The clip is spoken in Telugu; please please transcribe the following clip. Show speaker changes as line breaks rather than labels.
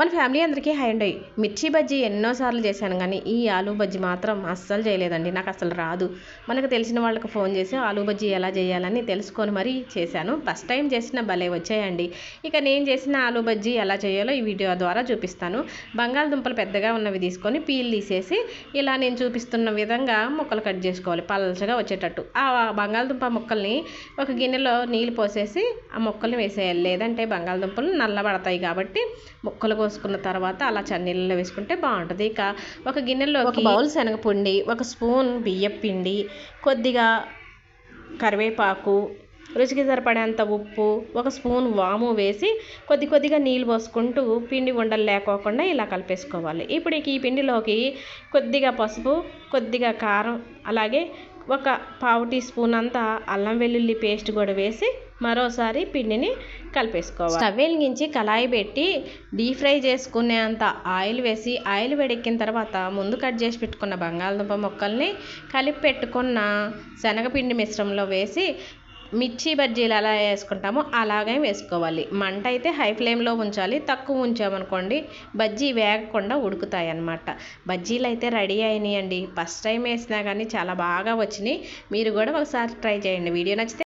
మన ఫ్యామిలీ అందరికీ హై అండ్. మిర్చి బజ్జీ ఎన్నోసార్లు చేశాను కానీ ఈ ఆలూ బజ్జీ మాత్రం అస్సలు చేయలేదండి. నాకు అసలు రాదు. మనకు తెలిసిన వాళ్ళకి ఫోన్ చేసి ఆలూ బజ్జీ ఎలా చేయాలని తెలుసుకొని మరీ చేశాను. ఫస్ట్ టైం చేసిన భలే వచ్చాయండి. ఇక నేను చేసిన ఆలూ బజ్జీ ఎలా చేయాలో ఈ వీడియో ద్వారా చూపిస్తాను. బంగాళదుంపలు పెద్దగా ఉన్నవి తీసుకొని పీల్ తీసేసి ఇలా నేను చూపిస్తున్న విధంగా ముక్కలు కట్ చేసుకోవాలి. పలచగా వచ్చేటట్టు. ఆ బంగాళదుంప ముక్కల్ని ఒక గిన్నెలో నీళ్ళు పోసేసి ఆ ముక్కల్ని వేసేయాలి. లేదంటే బంగాళదుంపలు నల్లబడతాయి కాబట్టి ముక్కలు పోసుకున్న తర్వాత అలా చన్నీళ్ళలో వేసుకుంటే బాగుంటుంది. ఇక ఒక గిన్నెలో ఒక బౌల్ శనగపిండి ఒక స్పూన్ బియ్యం పిండి కొద్దిగా కరివేపాకు రుచికి సరిపడేంత ఉప్పు ఒక స్పూన్ వాము వేసి కొద్ది కొద్దిగా నీళ్ళు పోసుకుంటూ పిండి ఉండలు లేకోకుండా ఇలా కలిపేసుకోవాలి. ఇప్పుడు ఈ పిండిలోకి కొద్దిగా పసుపు కొద్దిగా కారం అలాగే ఒక పావు టీ స్పూన్ అంతా అల్లం వెల్లుల్లి పేస్ట్ కూడా వేసి మరోసారి పిండిని కలిపేసుకోవాలి. స్టవ్ వెలిగించి కళాయి పెట్టి డీప్ ఫ్రై చేసుకునేంత ఆయిల్ వేసి ఆయిల్ వేడెక్కిన తర్వాత ముందు కట్ చేసి పెట్టుకున్న బంగాళదుంప ముక్కల్ని కలిపి పెట్టుకున్న శనగపిండి మిశ్రమంలో వేసి మిర్చి బజ్జీలు ఎలా వేసుకుంటామో అలాగే వేసుకోవాలి. మంట అయితే హై ఫ్లేమ్లో ఉంచాలి. తక్కువ ఉంచామనుకోండి బజ్జీ వేగకుండా ఉడుకుతాయి అన్నమాట బజ్జీలు అయితే రెడీ అయినాయండి. ఫస్ట్ టైం వేసినా కానీ చాలా బాగా వచ్చినాయి. మీరు కూడా ఒకసారి ట్రై చేయండి. వీడియో నచ్చితే